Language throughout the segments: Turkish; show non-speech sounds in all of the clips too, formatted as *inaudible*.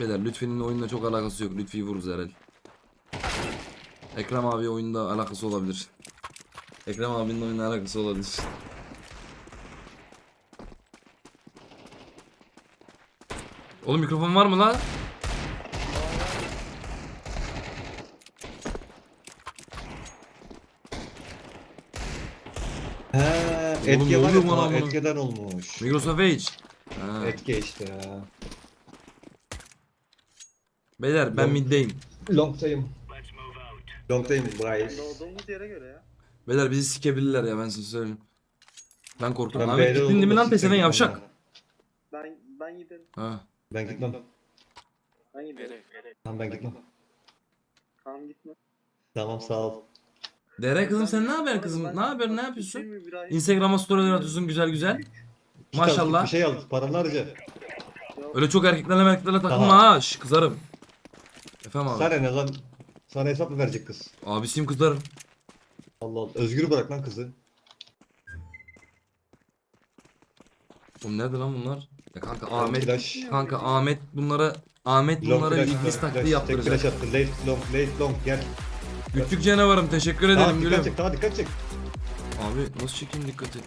Beyler Lütfi'nin oyunla çok alakası yok. Lütfi'yi vururuz herhal. Ekrem abi oyunda alakası olabilir. Ekrem abinin oyunla alakası olabilir. Oğlum mikrofon var mı la? He, Oğlum etke ne var oluyor ya, bana ta- bunun? etkeden olmuş. Microsoft Edge. Ha. Etke işte ya. Beyler ben Yok. middeyim. Long time. Long time guys. Doğduğumuz yere göre ya. Beyler bizi sikebilirler ya ben size söyleyeyim. Ben korktum. Ben Ahmet B'de gittin değil mi lan peseven siktir yavşak? Ben ben gidelim. Ha. Ben gitmem. Ben gidelim. Tamam ben gitmem. Tamam gitme. Tamam sağ ol. Dere kızım sen ne haber kızım? Ne haber ne yapıyorsun? Instagram'a storyler atıyorsun güzel güzel. Git al, Maşallah. Bir şey al paranı harca. Öyle çok erkeklerle erkeklerle takılma Tamam. ha. Şş, kızarım. Efendim abi. Sana ne lan? Sana hesap mı verecek kız? Abisiyim kızarım. Allah Allah. Özgür bırak lan kızı. Oğlum nerede lan bunlar? Ya kanka Ahmet. flash. Kanka Ahmet bunlara Ahmet Long bunlara flash, iblis long taktiği flash. Tek yaptıracak. flash attı. Late long, late long. Gel. Küçük canavarım teşekkür ederim Tamam gülüm. dikkat çek. Tamam dikkat çek. Abi nasıl çekeyim dikkati?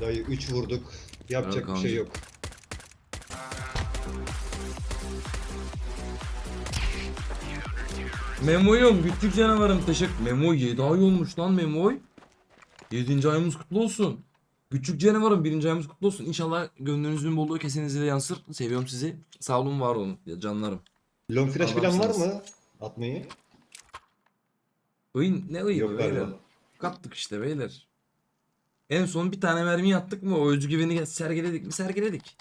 Dayı 3 vurduk. Yapacak bir şey yok. Memo'yum küçük canavarım teşekkür. Memo 7 ay olmuş lan Memo'y. 7. ayımız kutlu olsun. Küçük canavarım 1. ayımız kutlu olsun. İnşallah gönlünüzün bolluğu kesinizde de yansır. Seviyorum sizi. Sağ olun var olun canlarım. Long flash falan var mı? Atmayı. Oyun ne oyunu Yok beyler? Kattık işte beyler. En son bir tane mermi attık mı o özgüveni sergiledik mi sergiledik.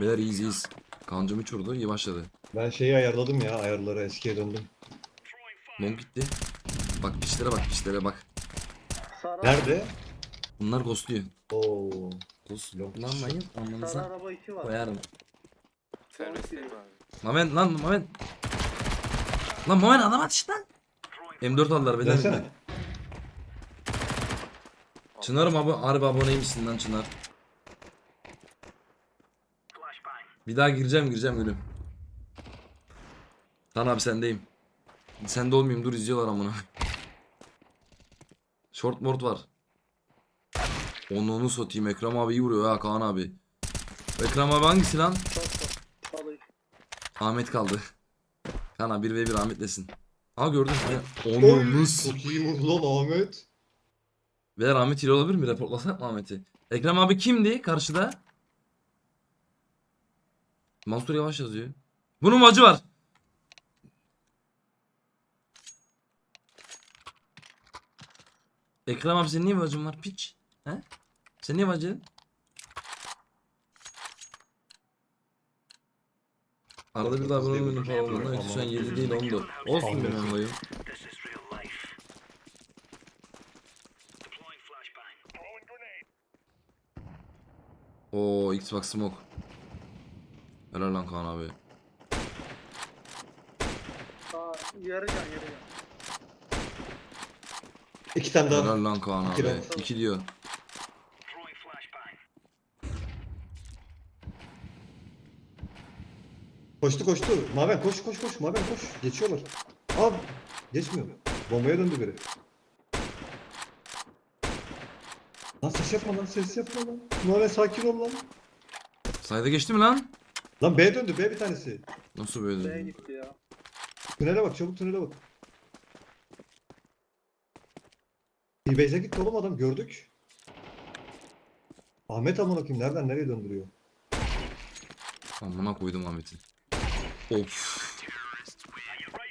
Beyler iyiyiz iyiyiz. Kancım uçurdu iyi başladı. Ben şeyi ayarladım ya ayarları eskiye döndüm. Long gitti. Bak pişlere bak pişlere bak. Sarı, Nerede? Bunlar ghostluyor. Oo. Ghost Long sarı alnınıza araba içi var. koyarım. Abi. Mamen lan Mamen. Lan Mamen adam atış lan. M4 aldılar beyler. Versene. Çınar'ım abi harbi aboneymişsin lan Çınar. Bir daha gireceğim gireceğim gülüm. Tan abi sendeyim. Sende olmayayım dur izliyorlar amına. Short board var. Onu onu satayım Ekrem abi iyi vuruyor ha Kaan abi. Ekrem abi hangisi lan? Ahmet kaldı. Kaan abi 1v1 Ahmet'lesin. Aa gördüm. Onu nasıl? Çok iyi vurdu lan Ahmet. Beyler Ahmet ile olabilir mi? Reportlasak mı Ahmet'i? Ekrem abi kimdi karşıda? Mansur Yavaş yazıyor. Bunun vacı var. Ekrem abi senin niye vacın var piç? He? Sen niye vacı? Arada bir daha abone olmayı falan. Şu an 7 değil 14. Olsun benim olayım. Oo Xbox Smoke. Helal lan Kaan abi. Aa, yarı can yarı can. İki tane daha. Helal lan Kaan İki abi. lan. 2 diyor. Koştu koştu. Maven koş koş koş. Maven koş. Geçiyorlar. Abi geçmiyor. Bombaya döndü biri. Lan ses yapma lan ses yapma lan. Maven sakin ol lan. Sayda geçti mi lan? Lan B döndü B bir tanesi. Nasıl B'ye böyle? gitti ya. Tünele bak çabuk tünele bak. T-Base'e gitti oğlum adam gördük. Ahmet amına koyayım nereden nereye döndürüyor? Amına koydum Ahmet'i. Of.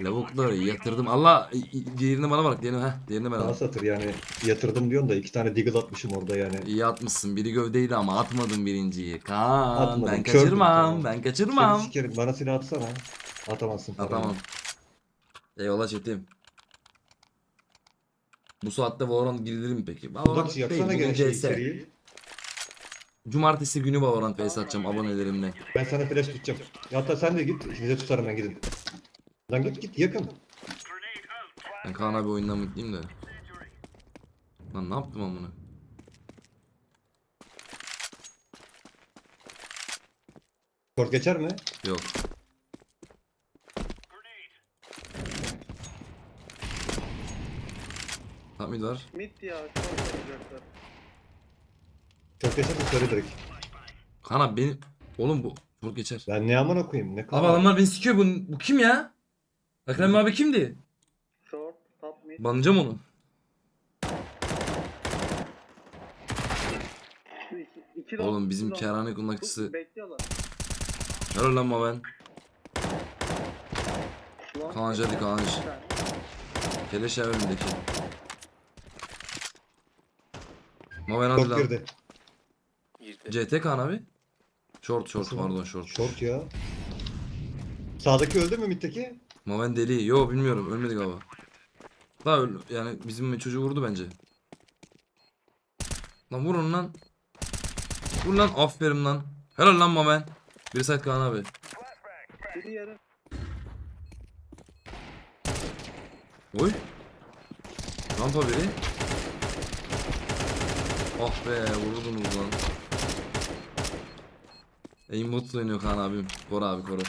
Lavukları yatırdım. Allah diğerini bana bırak. Diğerini heh. Diğerini ben Bana al. satır yani yatırdım diyorsun da iki tane deagle atmışım orada yani. İyi atmışsın. Biri gövdeydi ama atmadın birinciyi. Kaan Atmadım, ben kördüm, kaçırmam. tamam. Ben kaçırmam. Seni sikerim bana silah atsana. Atamazsın. paranı. Atamam. Eyvallah çetim. Bu saatte Valorant girilir mi peki? Valorant Budak değil, yaksana bugün gene şey CS. Cumartesi günü Valorant vs atacağım abonelerimle. Ben sana flash tutacağım. Ya hatta sen de git. İkinize tutarım ben gidin. Lan git git yakın. Ben Kaan abi oyundan mutluyum da. Lan ne yaptım amına? Kort geçer mi? Yok. Top mid var. Mid ya çok oynayacaklar. Kort geçer mi? Söyle direkt. Kaan abi beni... Oğlum bu... Kort geçer. Ben ne amına koyayım? Ne Abi kadar? adamlar beni sikiyor. Bu, bu kim ya? Ekrem abi kimdi? Short, top mid. Banlayacağım onu. İki, Oğlum bizim iki long. kerhane Bu- kundakçısı. Bekliyorlar. Helal lan Maven. Long. Kaan hadi Kaan Bir tane. Keleş ya önündeki. Maven hadi Short lan. girdi. Girdi. CT Kaan abi. Short short Nasıl? pardon short. Short ya. Sağdaki öldü mü middeki? Maven deli. Yo bilmiyorum ölmedi galiba. Daha öl yani bizim çocuğu vurdu bence. Lan vurun lan. Vur lan aferin lan. Helal lan Maven. Bir side Kaan abi. Oy. Rampa biri. Ah be vurdunuz lan. Aimbot oynuyor Kaan abim. Koru abi koru.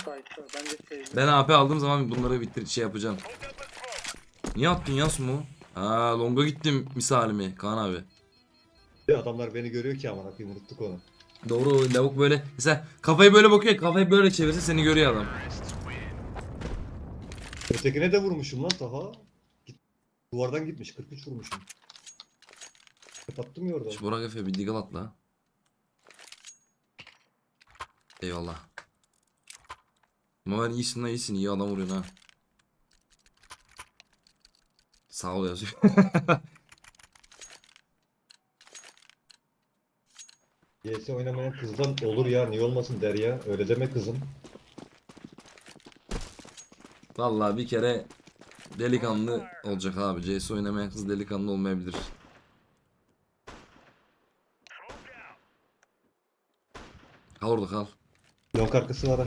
Ben AP aldığım zaman bunları bitir şey yapacağım. Niye attın ya sumo? Ha longa gittim misalimi Kaan abi. Ya adamlar beni görüyor ki amına koyayım unuttuk onu. Doğru lavuk böyle mesela kafayı böyle bakıyor kafayı böyle çevirse seni görüyor adam. Ötekine de vurmuşum lan Taha. Git. Duvardan gitmiş 43 vurmuşum. Kapattım ya orada. Şu Burak Efe bir deagle atla. Eyvallah. Ben iyisin lan iyisin iyi adam vuruyorsun ha. Sağ ol yazıyor. *laughs* YS oynamayan kızdan olur ya niye olmasın der ya. Öyle deme kızım. Vallahi bir kere delikanlı olacak abi. CS oynamayan kız delikanlı olmayabilir. Kal orada kal. Yok arkası var ha.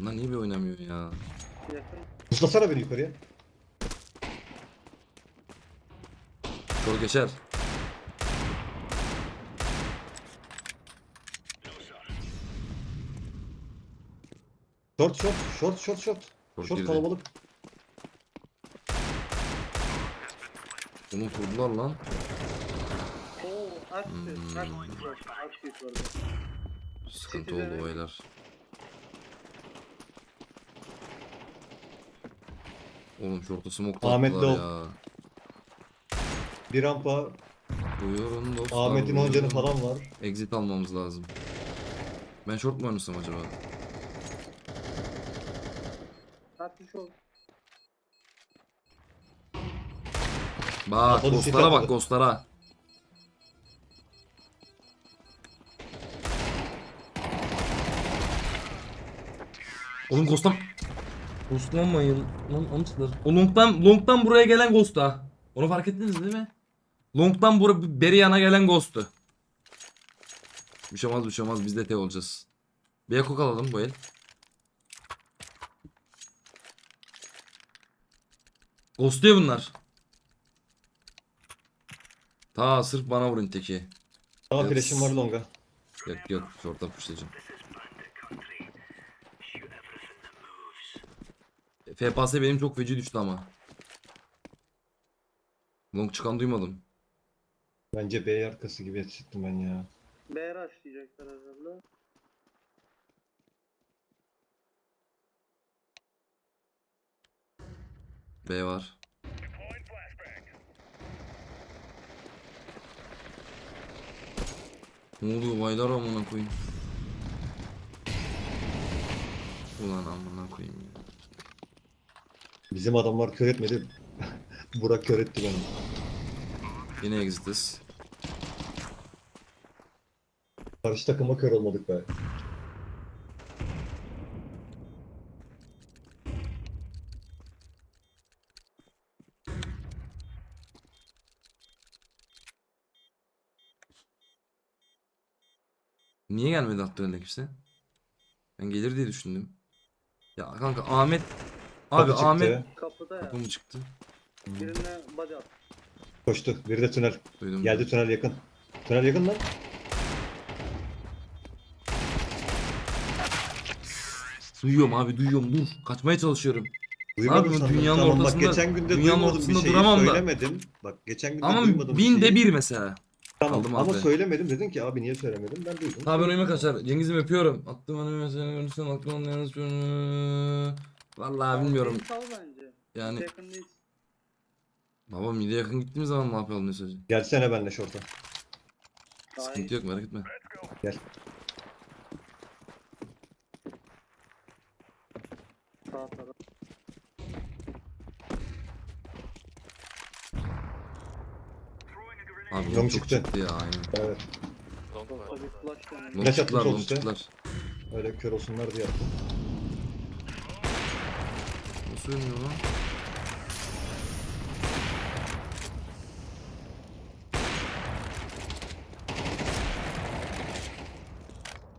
Bunlar niye bir oynamıyor ya? Yakın. Puslasana beni yukarıya. Soru geçer. Short short short short short. Short Short girdi. kalabalık. Bunu kurdular lan. Oo, aç Hmm. bir. Aç bir. Aç bir orada. Sıkıntı oldu ne? baylar. Oğlum şortu smoke Ahmet attılar Lov. ya. Bir rampa. Buyurun dostlar. Ahmet'in oncanı buyurun. falan var. Exit almamız lazım. Ben short mu oynasam acaba? Atmış ol. Bak Atladı, ghostlara sit bak ghostlara. Oğlum ghost'tan... Ghostlanmayın. Lan amçılar. O long'dan, long'dan buraya gelen ghost ha. Onu fark ettiniz değil mi? Long'dan buraya beri yana gelen ghost'tu. Bir şey olmaz bir şey olmaz biz de T olacağız. Bir ekok alalım bu el. Ghostluyor bunlar. Ta sırf bana vurun teki. Daha Yok. flash'im var longa. Yok yok short'a pushlayacağım. FPS benim çok feci düştü ama. Long çıkan duymadım. Bence B arkası gibi hissettim ben ya. B rush diyecekler herhalde. B var. Ne oluyor baylar amına koyayım. Ulan amına koyayım ya. Bizim adamlar kör etmedi. *laughs* Burak kör etti beni. Yine exit'iz. Karşı takıma kör olmadık be. Niye gelmedi Abdülhamid kimse? Ben gelir diye düşündüm. Ya kanka Ahmet Abi Kapı çıktı. Ahmet Kapıda ya. kapı mı çıktı? Birine body at. Koştu. Biri de tünel. Duydum. Geldi tünel yakın. Tünel yakın lan. Duyuyorum abi duyuyorum dur. Kaçmaya çalışıyorum. Duymadım Abi, sandım. dünyanın tamam, ortasında- bak geçen günde dünyanın duymadım bir ortasında şeyi duramam da. söylemedim. Bak geçen günde Ama duymadım bir binde bir mesela. Tamam kaldım ama abi. söylemedim dedin ki abi niye söylemedim ben duydum. Tabi önüme kaçar. Cengiz'im öpüyorum. Attım hani mesela görürsen aklımdan yalnız Vallahi bilmiyorum. Sal bence. Yani Yakın değil. baba mide yakın gittiğimiz zaman ne yapalım mesajı? Gelsene benle şorta. Daha iyi. Sıkıntı yok merak etme. Gel. Sağ taraf. Abi Long long çok çıktı. çıktı ya aynen. Evet. Long var. Tabii flash dönemi. Long Flash çıktılar long çıktılar. Öyle kör olsunlar diye yaptım. Nasıl ölmüyor lan?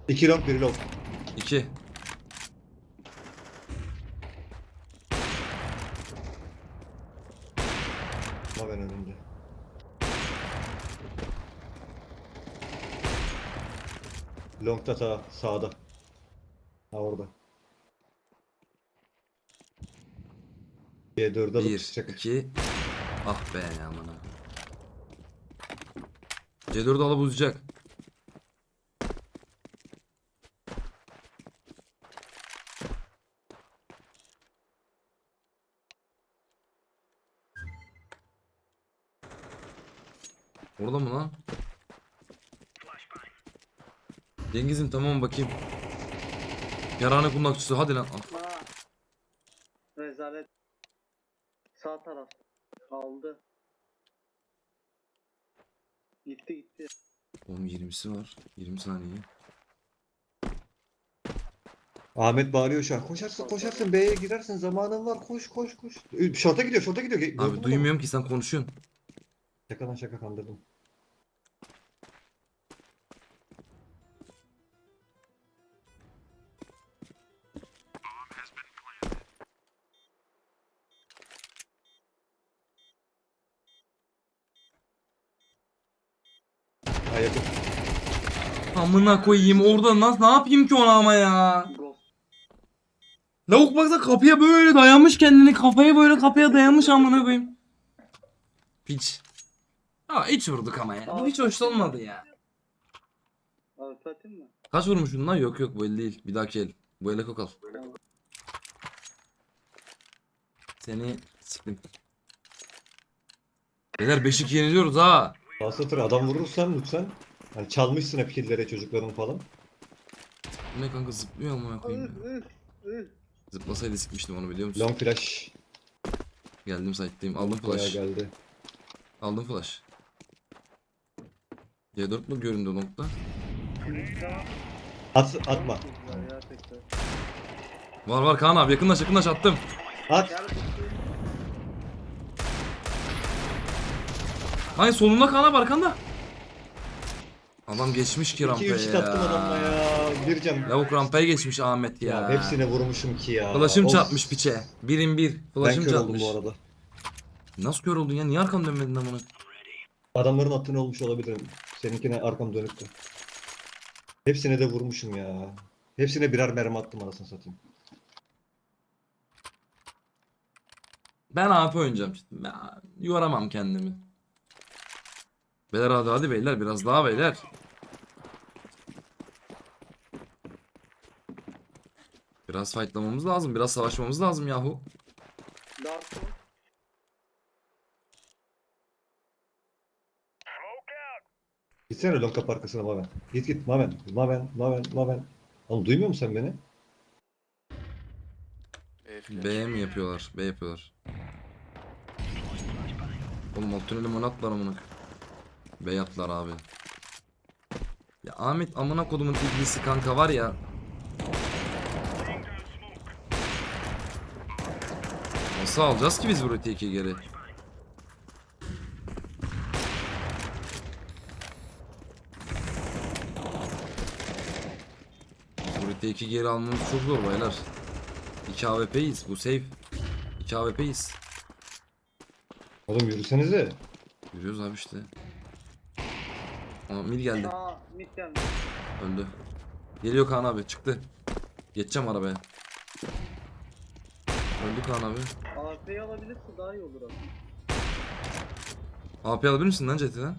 İki long biri long. İki. Ama ben önünde. Long da sağda. Ha orada. B4'e alıp Bir, çıkacak. iki. Ah be aman ha. C4'ü alıp uzayacak. Orada mı lan? Cengiz'im tamam bakayım. Yarane kundakçısı hadi lan. Ah. Aa. Rezalet. Sağ taraf. Aldı. Gitti gitti. Oğlum 20'si var. 20 saniye. Ahmet bağırıyor şu an. Koşarsın koşarsın B'ye girersin zamanın var koş koş koş. Şorta gidiyor şorta gidiyor. Gördün mü Abi adamı? duymuyorum ki sen konuşuyorsun. Şaka lan şaka kandırdım. Ha yakın. Amına koyayım orada nasıl ne yapayım ki ona ama ya. Lavuk baksana kapıya böyle dayanmış kendini kafaya böyle kapıya dayanmış amına koyayım. Piç. Aa hiç vurduk ama ya. Bu hiç hoş olmadı ya. Abi mi? Kaç vurmuşsun lan? Yok yok bu el değil. Bir dahaki el. Bu ele kokal. Seni siktim. Beyler beşik yeniliyoruz ha. Asatır adam vurursan lütfen. Hani çalmışsın hep killere çocukların falan. Bu ne kanka zıplıyor amına koyayım ya. Zıplasaydı sikmiştim onu biliyor musun? Long flash. Geldim site'deyim. Aldım flash. geldi. Aldım flash. C4 mu göründü longda? At, atma. Ya. Var var Kaan abi yakınlaş yakınlaş attım. At. Hayır solunda Kaan abi arkanda. Adam geçmiş ki 2 rampaya 3 ya. attım adamla ya. Bir can. Lavuk rampaya geçmiş Ahmet ya. Ya hepsine vurmuşum ki ya. Flash'ım Of. çarpmış piçe. Birin bir. Ben Flash'ım kör oldum çarpmış. bu arada. Nasıl kör oldun ya? Niye arkam dönmedin amına? Adamların attığını olmuş olabilirim. Seninkine arkam dönüktü. Hepsine de vurmuşum ya. Hepsine birer mermi attım anasını satayım. Ben AP oynayacağım işte. Ben yoramam kendimi. Beyler hadi hadi beyler biraz daha beyler. Biraz fightlamamız lazım. Biraz savaşmamız lazım yahu. Dark mı? Gitsene long kapı arkasına Maven. Git git Maven. Maven, Maven, Maven. Oğlum duymuyor musun sen beni? E. B mi yapıyorlar? B yapıyorlar. Oğlum alt tüneli monatlar amına. B yaptılar abi. Ya Ahmet amına kodumun iblisi kanka var ya. Nasıl alacağız ki biz bu röteki geri? Bu röteki geri almamız çok zor baylar. 2 AWP'yiz bu safe. 2 AWP'yiz. Oğlum yürüsenize. Yürüyoruz abi işte. Aa mid geldi. Aa mid geldi. Öldü. Geliyor Kaan abi çıktı. Geçeceğim arabaya. Öldü Kaan abi. AP'yi alabilirse daha iyi olur aslında. AP alabilir misin lan CT'den?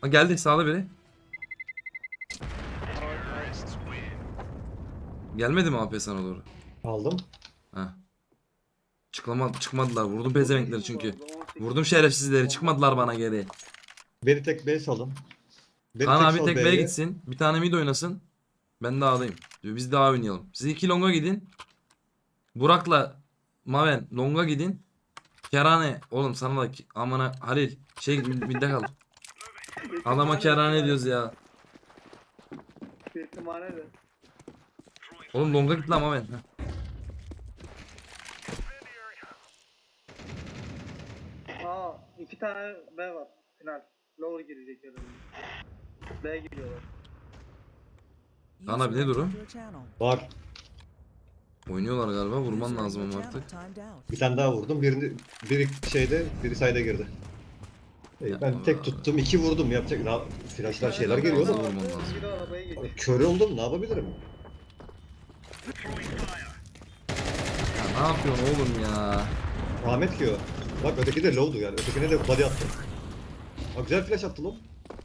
Ha geldi sağda biri. Gelmedi mi AP sana doğru? Aldım. Ha. Çıklama, çıkmadılar. Vurdum pezevenkleri çünkü. 18. Vurdum şerefsizleri. Çıkmadılar bana geri. Beni tek B salın. Beni Kaan abi sal tek B'ye. Gitsin. Bir tane mid oynasın. Ben de. Diyor, Biz de A oynayalım. Siz iki longa gidin. Burak'la Maven longa gidin. Kerane oğlum sana da ki- amına Halil şey midde kal. Adama kerane diyoruz ya. Oğlum longa git lan Maven. Heh. Aa iki tane B var. Final. Lower girecek herhalde. B giriyorlar. Kaan abi ne durum? Var. Oynuyorlar galiba vurman lazım ama artık. Bir tane daha vurdum. Birini, biri şeyde, biri sayda girdi. Ey, Ya. ben tek tuttum. iki vurdum. Yapacak. Na, flashlar şeyler geliyor oğlum. Vurman lazım. Kör oldum. Ne yapabilirim? Ya ne yapıyorsun oğlum ya? Ahmet ki o. Bak öteki de low'du yani. Ötekine de body attım. Bak güzel flash attı lan.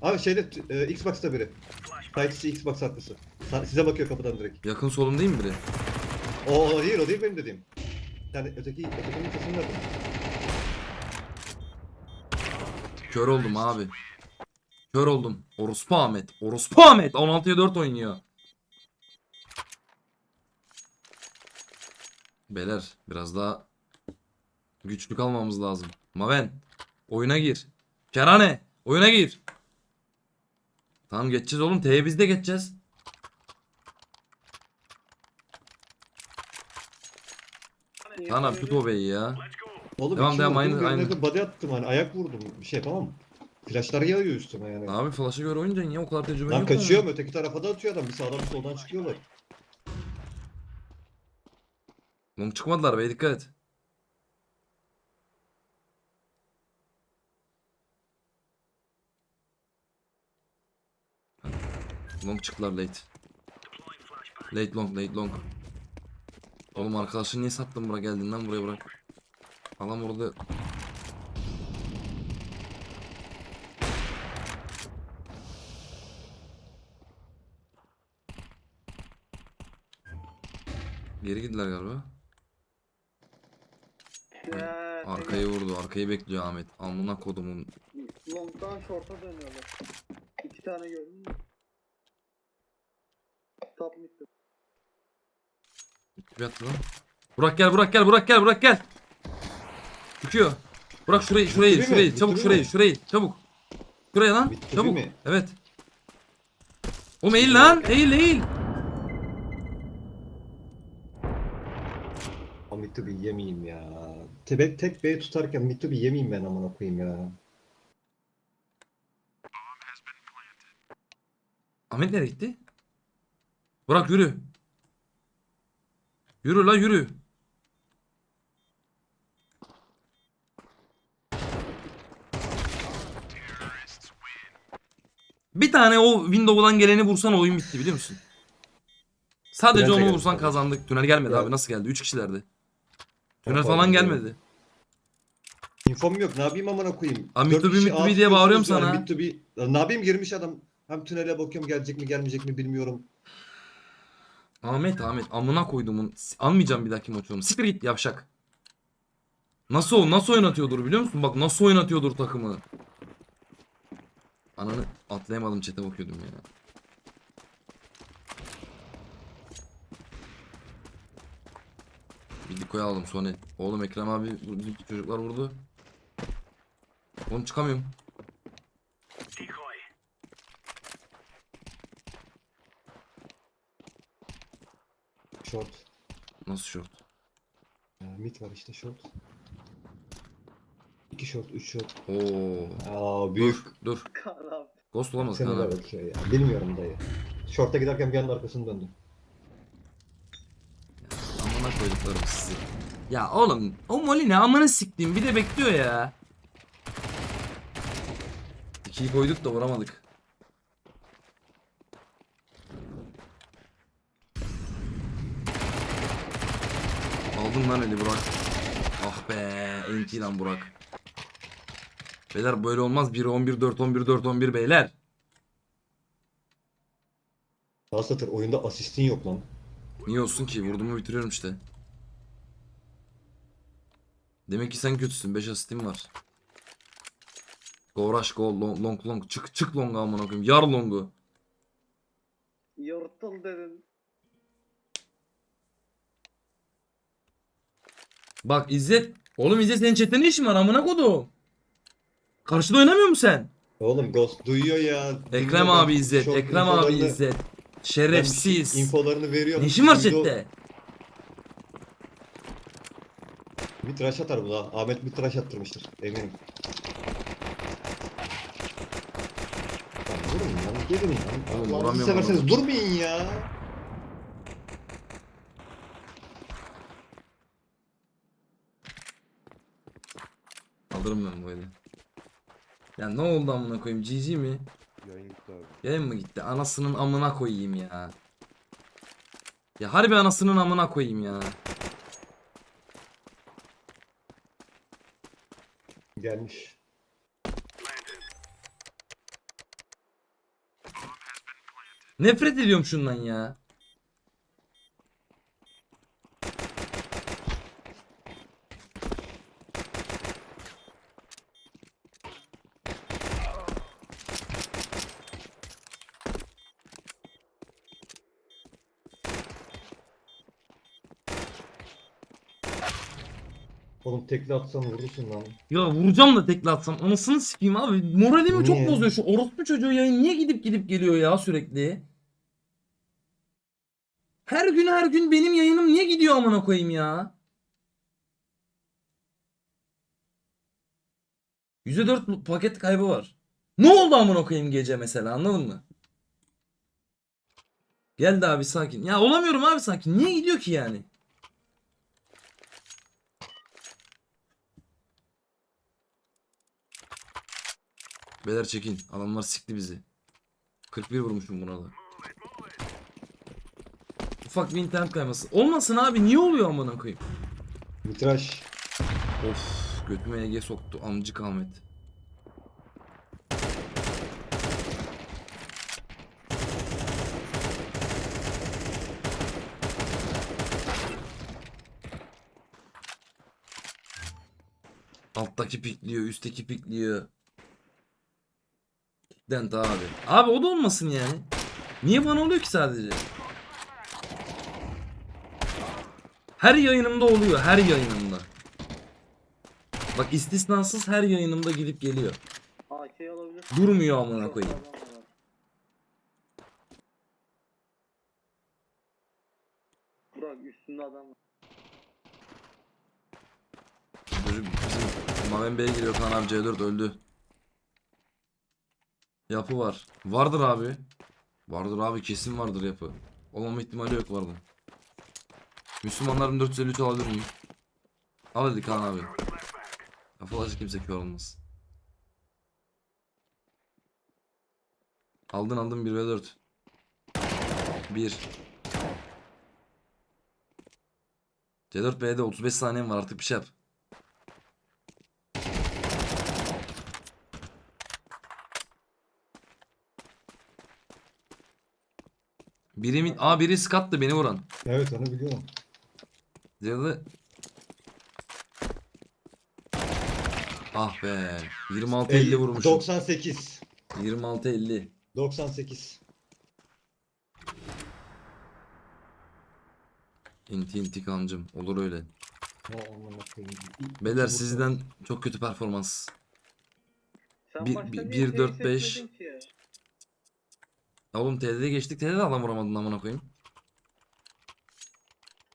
Abi şeyde e, Xbox'ta biri. Sight'si Xbox haklısı. Size bakıyor kapıdan direkt. Yakın solum değil mi biri? O, o değil o değil benim dediğim. Yani öteki ötekinin sesini verdim. Kör oldum abi. Kör oldum. Orospu Ahmet. Orospu Ahmet. 16'ya 4 oynuyor. Beyler biraz daha güçlü kalmamız lazım. Maven oyuna gir. Kerane oyuna gir. Tamam geçeceğiz oğlum. T'ye biz de geçeceğiz. Kaan abi tut o beyi ya. Oğlum Devam, devam, aynı- aynı. body attım hani ayak vurdum. Bir şey yapamam. Flashlar yağıyor üstüme yani. Abi flash'a göre oynayacaksın ya o kadar tecrüben Lan yok mu? kaçıyor mu? Öteki tarafa da atıyor adam. Bir sağdan bir soldan çıkıyorlar. Oğlum çıkmadılar be dikkat et. Long çıktılar late. Late long late long. Oğlum arkadaşını niye sattın buraya geldin lan buraya bırak. Adam orada geri gittiler galiba. Arkayı vurdu. Arkayı bekliyor Ahmet. Amına kodumun. Long'dan short'a dönüyorlar. İki tane gördün mü? Mid'de. Bir attı lan. Burak gel Burak gel Burak gel Burak gel. Çıkıyor. Burak şurayı şurayı Bitti mi? şurayı Bitti çabuk mi? şurayı şurayı çabuk. Şuraya lan Bitti çabuk. mi? Evet. Oğlum eğil lan eğil eğil. Ama Mittu bir yemeyeyim ya. Tek, tek B tutarken Mittu bir yemeyeyim ben amına koyayım ya. Ahmet nereye gitti? Burak yürü. Yürü lan yürü. Bir tane o window'dan geleni vursan oyun bitti biliyor musun? Sadece Tünelde onu geldi vursan kazandık. Tünel gelmedi Ya. abi nasıl geldi? 3 kişilerdi. Tünel Yok falan abi, gelmedi. İnfom yok. Ne yapayım amına koyayım? Abi Dört kişi bir diye bağırıyorum tutuyorsunuz sana. yani. Lan Ne yapayım girmiş adam. Hem tünele bakıyorum gelecek mi gelmeyecek mi bilmiyorum. Ahmet Ahmet amına koydumun. S- Almayacağım bir dahaki maç onu. Siktir git yavşak. Nasıl nasıl oynatıyordur biliyor musun? Bak nasıl oynatıyordur takımı. Ananı atlayamadım çete bakıyordum ya. Bir dikoya aldım Sony. Oğlum Ekrem abi çocuklar vurdu. Oğlum çıkamıyorum. Short. Nasıl short? Ya, mid var işte short. İki short, üç short. Oo. Aa büyük. Dur dur. Kaan abi. Ghost olamaz Seni Kaan de abi. bakıyor ya. Bilmiyorum dayı. Short'a giderken bir anda arkasını döndüm. Amına koyduklarım sizi. Ya oğlum o Molly ne amına siktiğim bir de bekliyor ya. İkiyi koyduk da vuramadık. Aldın lan eli Burak. Ah be enti lan Burak. Beyler böyle olmaz 1 11 4 11 4 11 beyler. Daha satır oyunda asistin yok lan. Niye olsun ki vurdumu bitiriyorum işte. Demek ki sen kötüsün 5 asistim var. Go rush go long long, long. çık çık long amına koyayım yar longu. Yırtıl dedin. Bak İzzet. Oğlum İzzet senin chatte ne işin var amına kodum. Karşıda oynamıyor musun sen? Oğlum Ghost duyuyor ya. Ekrem ben abi İzzet. çok Ekrem abi infolarını- İzzet. ben Şerefsiz. infolarını veriyorum. Ne işin var Duydu chatte? Bir tıraş atar bu da. Ahmet bir tıraş attırmıştır eminim. Lan durun lan gelin lan. Allah'ını vuramıyorum severseniz durmayın ya. Alırım ben bu eli. Ya ne oldu amına koyayım GG mi? Yayın gitti abi. Yayın mı gitti? Anasının amına koyayım ya. Ya harbi anasının amına koyayım ya. Gelmiş. Nefret ediyorum şundan ya. Oğlum tekli atsan vurursun lan. Ya vuracağım da tekli atsam anasını sikeyim abi. Moralimi çok bozuyor şu orospu çocuğu yayın niye gidip gidip geliyor ya sürekli? Her gün her gün benim yayınım niye gidiyor amına koyayım ya? %4 paket kaybı var. Ne oldu amına koyayım gece mesela anladın mı? Geldi abi sakin. Ya olamıyorum abi sakin. Niye gidiyor ki yani? Beyler çekin. Adamlar sikti bizi. 41 vurmuşum buna da. Ufak bir internet kayması. Olmasın abi niye oluyor amına koyayım? Bir tıraş. Of götüme Ege soktu amcık Ahmet. Alttaki pikliyor, üstteki pikliyor. Dent abi. Abi o da olmasın yani. Niye bana oluyor ki sadece? Her yayınımda oluyor, her yayınımda. Bak istisnasız her yayınımda gidip geliyor. AK alabilir. Durmuyor amına koyayım. Burak üstünde adam var. Çocuk bizim Maven Bey'e giriyor Kaan abi C4 öldü. Yapı var. Vardır abi. Vardır abi kesin vardır yapı. Olmama ihtimali yok vardı. Müslümanların 453 alabilir miyim? Al hadi Kaan abi. Kafalaşık kimse kör olmaz. Aldın aldın 1 ve 4. 1. C4 B'de 35 saniyem var artık bir şey yap. Biri mi? Aa biri Scott'tı beni vuran. Evet onu biliyorum. Diğeri Ah be. 26 50 vurmuşum. 98. 26 50. 98. İnti intikamcım. Olur öyle. Beyler sizden çok kötü performans. Sen Bir- başta niye bir, şeyi dört, beş. seçmedin ki? Oğlum TD'de geçtik. TD'de de adam vuramadın amına koyayım.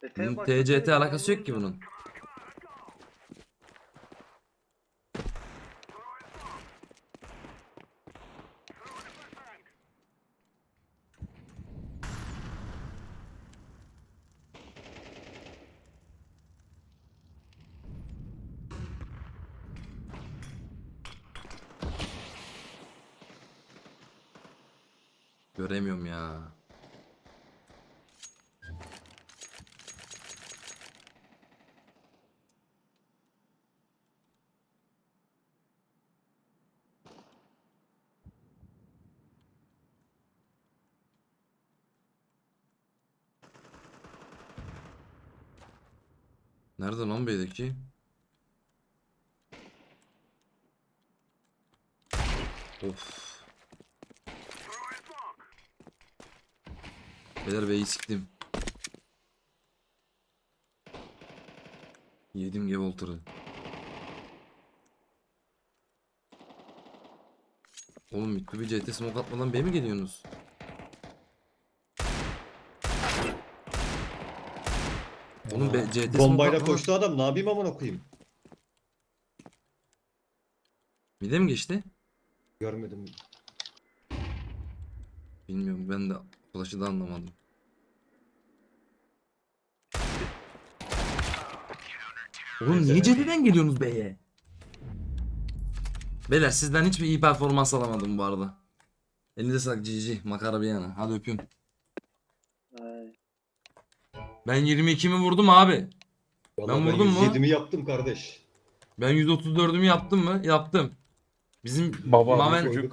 E, Bunun TCT söyle, alakası yok ki bunun. Göremiyorum ya. Nerede lan B'deki? Of. Beyler B'yi siktim. Yedim Gevolter'ı. Oğlum Mittu bir CT smoke atmadan B mi geliyorsunuz? Oğlum B, CT smoke Bombayla atmadan- koştu adam ne yapayım amına koyayım. Mide mi geçti? Görmedim. Bilmiyorum ben de flash'ı da anlamadım. Oğlum niye CT'den geliyorsunuz B'ye? Beyler sizden hiçbir iyi performans alamadım bu arada. Elinize sağlık GG makara bir yana. Hadi öpüyorum. Ben 22'mi vurdum abi. Vallahi Ben vurdum mu? 107'mi yaptım kardeş. Ben 134'ümü yaptım mı? Yaptım. Bizim Baba, Maven mu?